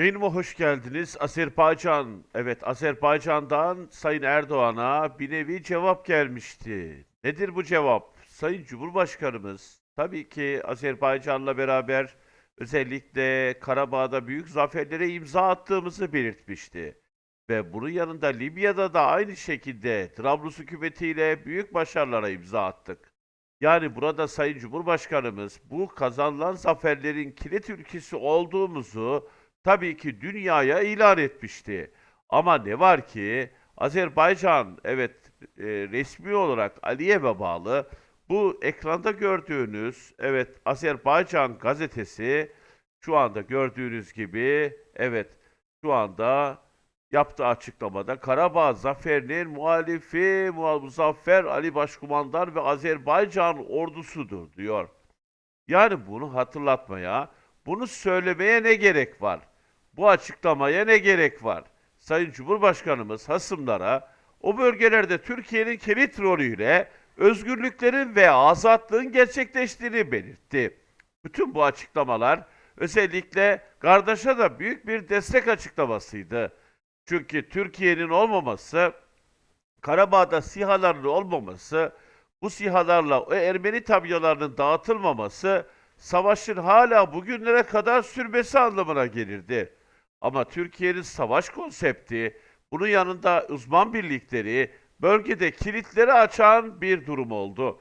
Yayınıma hoş geldiniz. Azerbaycan, evet Azerbaycan'dan Sayın Erdoğan'a bir nevi cevap gelmişti. Nedir bu cevap? Sayın Cumhurbaşkanımız tabii ki Azerbaycan'la beraber özellikle Karabağ'da büyük zaferlere imza attığımızı belirtmişti. Ve bunun yanında Libya'da da aynı şekilde Trablus hükümetiyle büyük başarılara imza attık. Yani burada Sayın Cumhurbaşkanımız bu kazanılan zaferlerin kilit ülkesi olduğumuzu tabii ki dünyaya ilan etmişti. Ama ne var ki Azerbaycan evet e, resmi olarak Aliyev'e bağlı bu ekranda gördüğünüz evet Azerbaycan gazetesi şu anda gördüğünüz gibi evet şu anda yaptığı açıklamada Karabağ zaferinin muhalifi Muzaffer Ali Başkumandan ve Azerbaycan ordusudur diyor. Yani bunu hatırlatmaya, bunu söylemeye ne gerek var? Bu açıklamaya ne gerek var? Sayın Cumhurbaşkanımız hasımlara o bölgelerde Türkiye'nin kilit rolüyle özgürlüklerin ve azatlığın gerçekleştiğini belirtti. Bütün bu açıklamalar özellikle kardeşe de büyük bir destek açıklamasıydı. Çünkü Türkiye'nin olmaması, Karabağ'da sihaların olmaması, bu sihalarla o Ermeni tabyalarının dağıtılmaması savaşın hala bugünlere kadar sürmesi anlamına gelirdi. Ama Türkiye'nin savaş konsepti, bunun yanında uzman birlikleri, bölgede kilitleri açan bir durum oldu.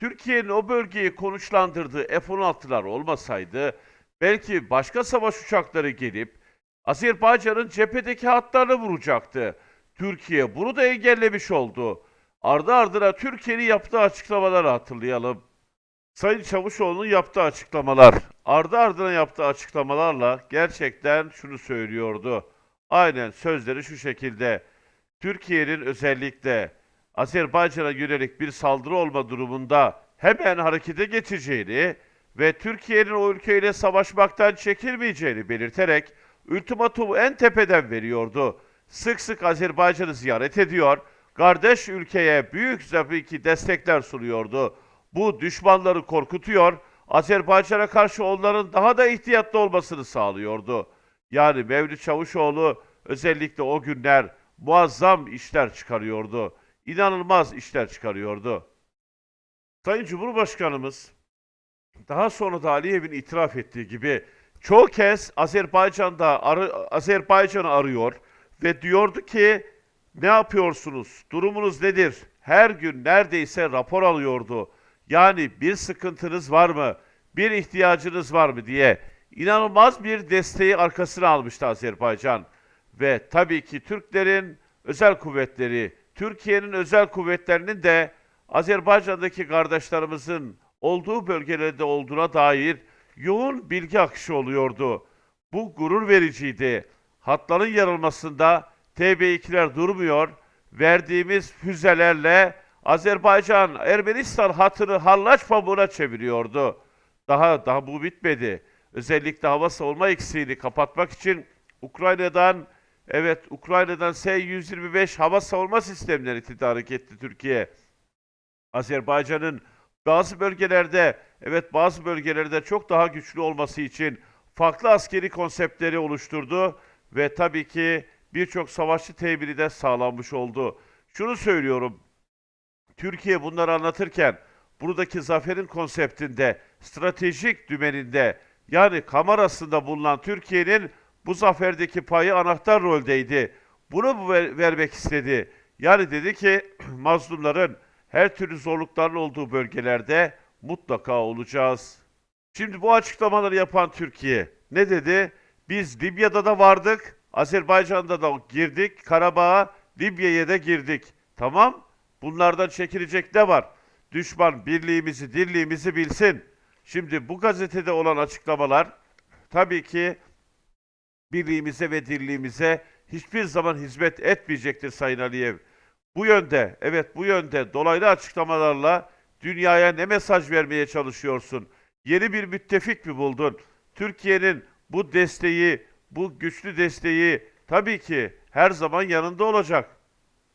Türkiye'nin o bölgeyi konuşlandırdığı F-16'lar olmasaydı, belki başka savaş uçakları gelip Azerbaycan'ın cephedeki hatlarını vuracaktı. Türkiye bunu da engellemiş oldu. Ardı ardına Türkiye'nin yaptığı açıklamaları hatırlayalım. Sayın Çavuşoğlu'nun yaptığı açıklamalar, ardı ardına yaptığı açıklamalarla gerçekten şunu söylüyordu. Aynen sözleri şu şekilde. Türkiye'nin özellikle Azerbaycan'a yönelik bir saldırı olma durumunda hemen harekete geçeceğini ve Türkiye'nin o ülkeyle savaşmaktan çekilmeyeceğini belirterek ultimatumu en tepeden veriyordu. Sık sık Azerbaycan'ı ziyaret ediyor, kardeş ülkeye büyük tabii destekler sunuyordu. Bu düşmanları korkutuyor, Azerbaycan'a karşı onların daha da ihtiyatlı olmasını sağlıyordu. Yani Mevlüt Çavuşoğlu özellikle o günler muazzam işler çıkarıyordu. İnanılmaz işler çıkarıyordu. Sayın Cumhurbaşkanımız daha sonra da Aliyev'in itiraf ettiği gibi çoğu kez Azerbaycan'da arı, Azerbaycan'ı arıyor ve diyordu ki ne yapıyorsunuz? Durumunuz nedir? Her gün neredeyse rapor alıyordu. Yani bir sıkıntınız var mı? Bir ihtiyacınız var mı diye inanılmaz bir desteği arkasına almıştı Azerbaycan. Ve tabii ki Türklerin özel kuvvetleri, Türkiye'nin özel kuvvetlerinin de Azerbaycan'daki kardeşlerimizin olduğu bölgelerde olduğuna dair yoğun bilgi akışı oluyordu. Bu gurur vericiydi. Hatların yarılmasında TB2'ler durmuyor. Verdiğimiz füzelerle Azerbaycan Ermenistan hatını hallaç pamuğuna çeviriyordu. Daha daha bu bitmedi. Özellikle hava savunma eksiğini kapatmak için Ukrayna'dan evet Ukrayna'dan S-125 hava savunma sistemleri tedarik etti Türkiye. Azerbaycan'ın bazı bölgelerde, evet bazı bölgelerde çok daha güçlü olması için farklı askeri konseptleri oluşturdu ve tabii ki birçok savaşçı tebiri de sağlanmış oldu. Şunu söylüyorum, Türkiye bunları anlatırken buradaki zaferin konseptinde, stratejik dümeninde yani kamerasında bulunan Türkiye'nin bu zaferdeki payı anahtar roldeydi. Bunu bu ver- vermek istedi. Yani dedi ki mazlumların her türlü zorlukların olduğu bölgelerde mutlaka olacağız. Şimdi bu açıklamaları yapan Türkiye ne dedi? Biz Libya'da da vardık, Azerbaycan'da da girdik, Karabağ'a, Libya'ya da girdik. Tamam, bunlardan çekilecek ne var? Düşman birliğimizi, dirliğimizi bilsin. Şimdi bu gazetede olan açıklamalar tabii ki birliğimize ve dirliğimize hiçbir zaman hizmet etmeyecektir Sayın Aliyev. Bu yönde, evet bu yönde dolaylı açıklamalarla dünyaya ne mesaj vermeye çalışıyorsun? Yeni bir müttefik mi buldun? Türkiye'nin bu desteği, bu güçlü desteği tabii ki her zaman yanında olacak.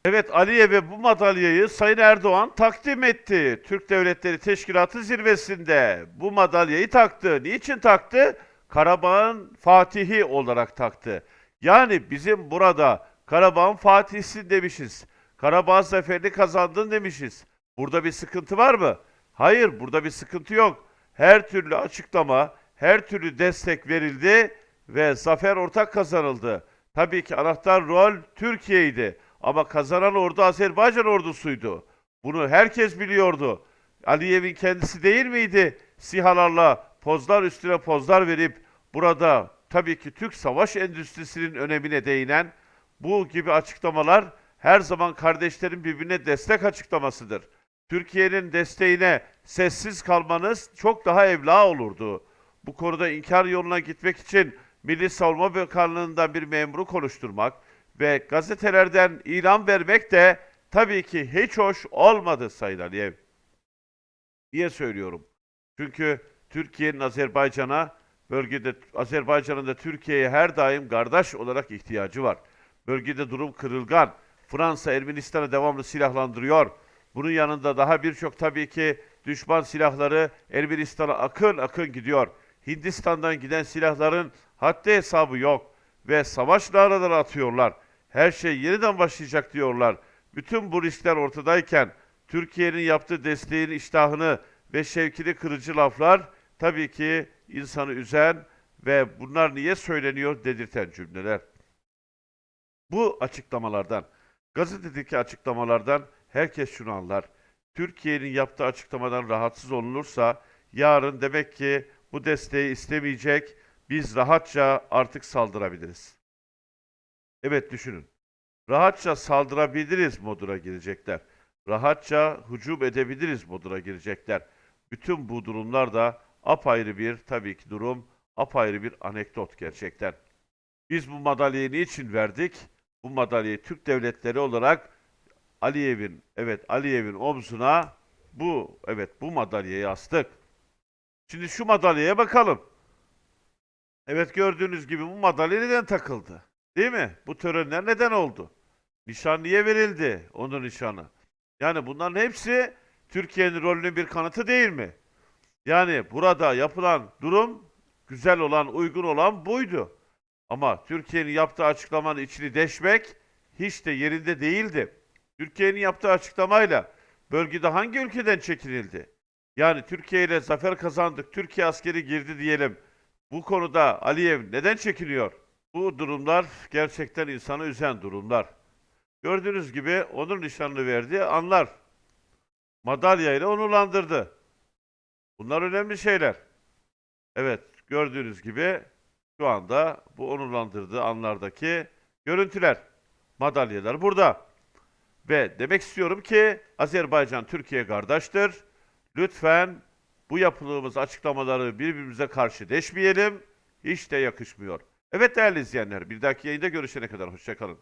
Evet Aliyev'e bu madalyayı Sayın Erdoğan takdim etti. Türk Devletleri Teşkilatı zirvesinde bu madalyayı taktı. Niçin taktı? Karabağ'ın Fatihi olarak taktı. Yani bizim burada Karabağ'ın Fatih'sin demişiz. Karabağ zaferini kazandın demişiz. Burada bir sıkıntı var mı? Hayır, burada bir sıkıntı yok. Her türlü açıklama, her türlü destek verildi ve zafer ortak kazanıldı. Tabii ki anahtar rol Türkiye'ydi ama kazanan ordu Azerbaycan ordusuydu. Bunu herkes biliyordu. Aliyev'in kendisi değil miydi? SİHA'larla pozlar üstüne pozlar verip burada tabii ki Türk savaş endüstrisinin önemine değinen bu gibi açıklamalar her zaman kardeşlerin birbirine destek açıklamasıdır. Türkiye'nin desteğine sessiz kalmanız çok daha evla olurdu. Bu konuda inkar yoluna gitmek için Milli Savunma Bakanlığı'ndan bir memuru konuşturmak ve gazetelerden ilan vermek de tabii ki hiç hoş olmadı Sayın Aliyev. Niye söylüyorum? Çünkü Türkiye'nin Azerbaycan'a, bölgede Azerbaycan'ın da Türkiye'ye her daim kardeş olarak ihtiyacı var. Bölgede durum kırılgan. Fransa Ermenistan'ı devamlı silahlandırıyor. Bunun yanında daha birçok tabii ki düşman silahları Ermenistan'a akın akın gidiyor. Hindistan'dan giden silahların haddi hesabı yok ve savaş naraları atıyorlar. Her şey yeniden başlayacak diyorlar. Bütün bu riskler ortadayken Türkiye'nin yaptığı desteğin iştahını ve şevkini kırıcı laflar tabii ki insanı üzen ve bunlar niye söyleniyor dedirten cümleler. Bu açıklamalardan, gazetedeki açıklamalardan herkes şunu anlar. Türkiye'nin yaptığı açıklamadan rahatsız olunursa yarın demek ki bu desteği istemeyecek, biz rahatça artık saldırabiliriz. Evet düşünün. Rahatça saldırabiliriz moduna girecekler. Rahatça hücum edebiliriz moduna girecekler. Bütün bu durumlar da apayrı bir tabii ki durum, apayrı bir anekdot gerçekten. Biz bu madalyayı niçin verdik? Bu madalyayı Türk devletleri olarak Aliyev'in, evet Aliyev'in omzuna bu, evet bu madalyayı astık. Şimdi şu madalyaya bakalım. Evet gördüğünüz gibi bu madalya neden takıldı? Değil mi? Bu törenler neden oldu? Nişan niye verildi? Onun nişanı. Yani bunların hepsi Türkiye'nin rolünün bir kanıtı değil mi? Yani burada yapılan durum güzel olan, uygun olan buydu. Ama Türkiye'nin yaptığı açıklamanın içini deşmek hiç de yerinde değildi. Türkiye'nin yaptığı açıklamayla bölgede hangi ülkeden çekinildi? Yani Türkiye ile zafer kazandık, Türkiye askeri girdi diyelim. Bu konuda Aliyev neden çekiniyor? Bu durumlar gerçekten insanı üzen durumlar. Gördüğünüz gibi onur nişanını verdiği anlar. Madalya ile onurlandırdı. Bunlar önemli şeyler. Evet, gördüğünüz gibi şu anda bu onurlandırdığı anlardaki görüntüler, madalyalar burada. Ve demek istiyorum ki Azerbaycan Türkiye kardeştir. Lütfen bu yapıldığımız açıklamaları birbirimize karşı deşmeyelim. Hiç de yakışmıyor. Evet değerli izleyenler, bir dahaki yayında görüşene kadar hoşçakalın.